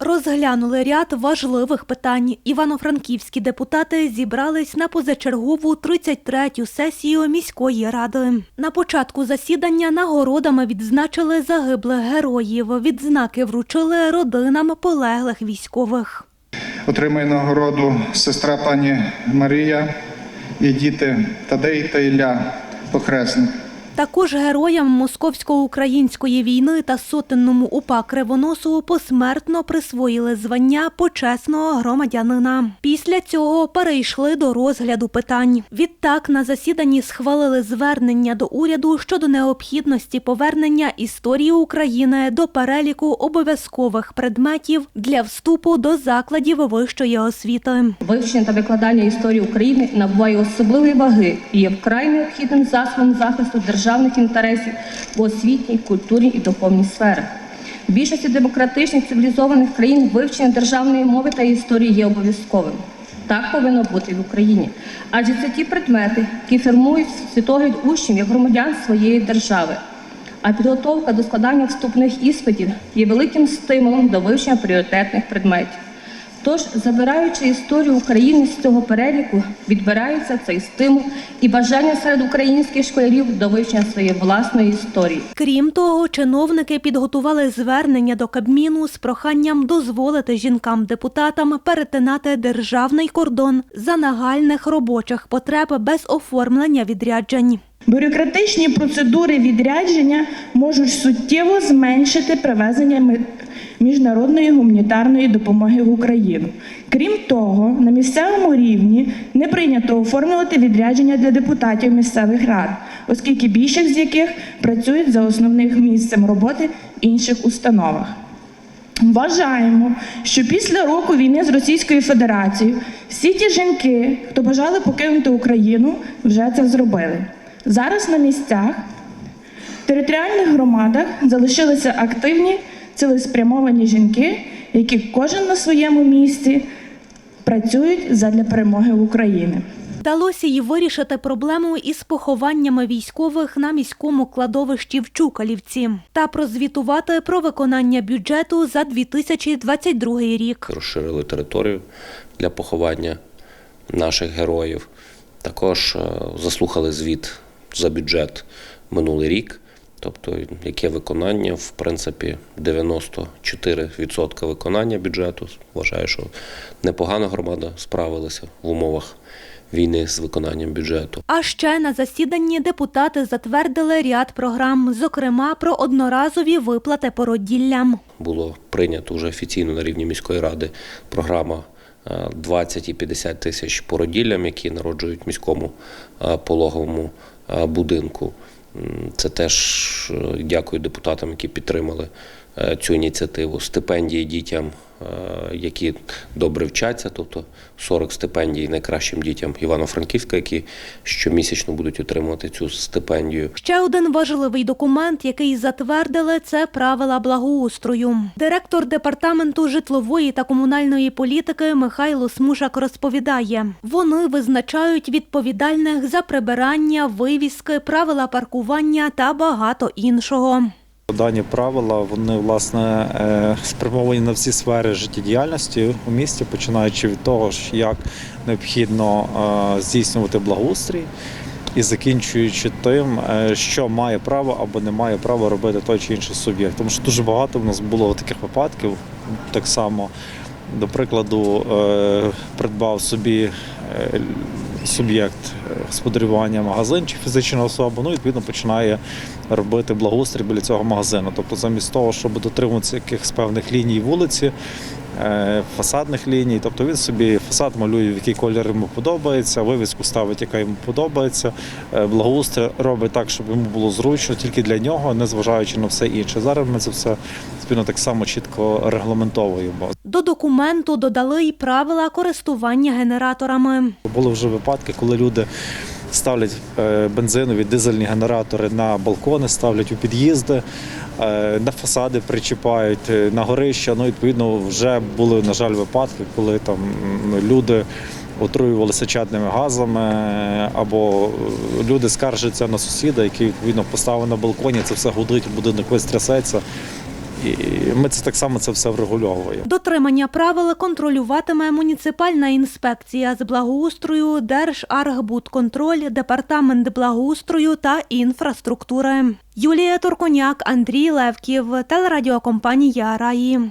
Розглянули ряд важливих питань. Івано-франківські депутати зібрались на позачергову 33-ю сесію міської ради. На початку засідання нагородами відзначили загиблих героїв. Відзнаки вручили родинам полеглих військових. Отримає нагороду сестра пані Марія і діти Тадей та Ілля Похресник. Також героям московсько-української війни та сотенному УПА Кривоносу посмертно присвоїли звання почесного громадянина. Після цього перейшли до розгляду питань. Відтак на засіданні схвалили звернення до уряду щодо необхідності повернення історії України до переліку обов'язкових предметів для вступу до закладів вищої освіти. Вивчення та викладання історії України набуває особливої ваги і є вкрай необхідним засобом захисту державних інтересів в освітній, культурній і духовній сферах. В більшості демократичних цивілізованих країн вивчення державної мови та історії є обов'язковим. Так повинно бути і в Україні, адже це ті предмети, які формують світогляд учнів як громадян своєї держави. А підготовка до складання вступних іспитів є великим стимулом до вивчення пріоритетних предметів. Тож, забираючи історію України з цього переліку, відбирається цей стимул і бажання серед українських школярів до вивчення своєї власної історії. Крім того, чиновники підготували звернення до Кабміну з проханням дозволити жінкам-депутатам перетинати державний кордон за нагальних робочих потреб без оформлення відряджень. Бюрократичні процедури відрядження можуть суттєво зменшити привезення ми- міжнародної гуманітарної допомоги в Україну. Крім того, на місцевому рівні не прийнято оформлювати відрядження для депутатів місцевих рад, оскільки більшість з яких працюють за основним місцем роботи в інших установах. Вважаємо, що після року війни з Російською Федерацією всі ті жінки, хто бажали покинути Україну, вже це зробили. Зараз на місцях територіальних громадах залишилися активні цілеспрямовані жінки, які кожен на своєму місці працюють задля перемоги України. Вдалося й вирішити проблему із похованнями військових на міському кладовищі в Чукалівці та прозвітувати про виконання бюджету за 2022 рік. розширили територію для поховання наших героїв. Також е, заслухали звіт за бюджет минулий рік. Тобто, яке виконання, в принципі, 94% виконання бюджету. Вважаю, що непогано громада справилася в умовах війни з виконанням бюджету. А ще на засіданні депутати затвердили ряд програм, зокрема про одноразові виплати породіллям. було прийнято вже офіційно на рівні міської ради програма е, 20 і 50 тисяч породіллям, які народжують міському е, пологовому е, будинку. Це теж е, дякую депутатам, які підтримали е, цю ініціативу. Стипендії дітям, які добре вчаться, тобто 40 стипендій найкращим дітям Івано-Франківська, які щомісячно будуть отримувати цю стипендію. Ще один важливий документ, який затвердили, це правила благоустрою. Директор департаменту житлової та комунальної політики Михайло Смушак розповідає: вони визначають відповідальних за прибирання, вивіски, правила паркування та багато іншого. Дані правила вони власне е, спрямовані на всі сфери життєдіяльності у місті, починаючи від того, як необхідно е, здійснювати благоустрій, і закінчуючи тим, е, що має право або не має права робити той чи інший суб'єкт. Тому що дуже багато в нас було таких випадків. Так само, до прикладу, придбав собі суб'єкт е, господарювання магазин чи фізична особа, ну відповідно починає робити благоустрій біля цього магазину. Тобто, замість того, щоб дотримуватися якихось певних ліній вулиці, фасадних ліній, тобто він собі фасад малює, в який колір йому подобається, вивіску ставить, яка йому подобається. е, Благоустрій робить так, щоб йому було зручно тільки для нього, не зважаючи на все інше. Зараз ми це все спільно так само чітко регламентовуємо. До документу додали й правила користування генераторами. Були вже випадки, коли люди ставлять е, бензинові дизельні генератори на балкони, ставлять у під'їзди, е, на фасади причіпають, е, на горища. Ну, відповідно, вже були, на жаль, випадки, коли там люди отруювалися чадними газами, або люди скаржаться на сусіда, який відповідно поставив на балконі, це все гудить, будинок весь трясеться. І ми це так само це все врегульовуємо. Дотримання правил контролюватиме муніципальна інспекція з благоустрою, Держархбудконтроль, департамент благоустрою та інфраструктури. Юлія Турконяк, Андрій Левків, телерадіокомпанія Раї.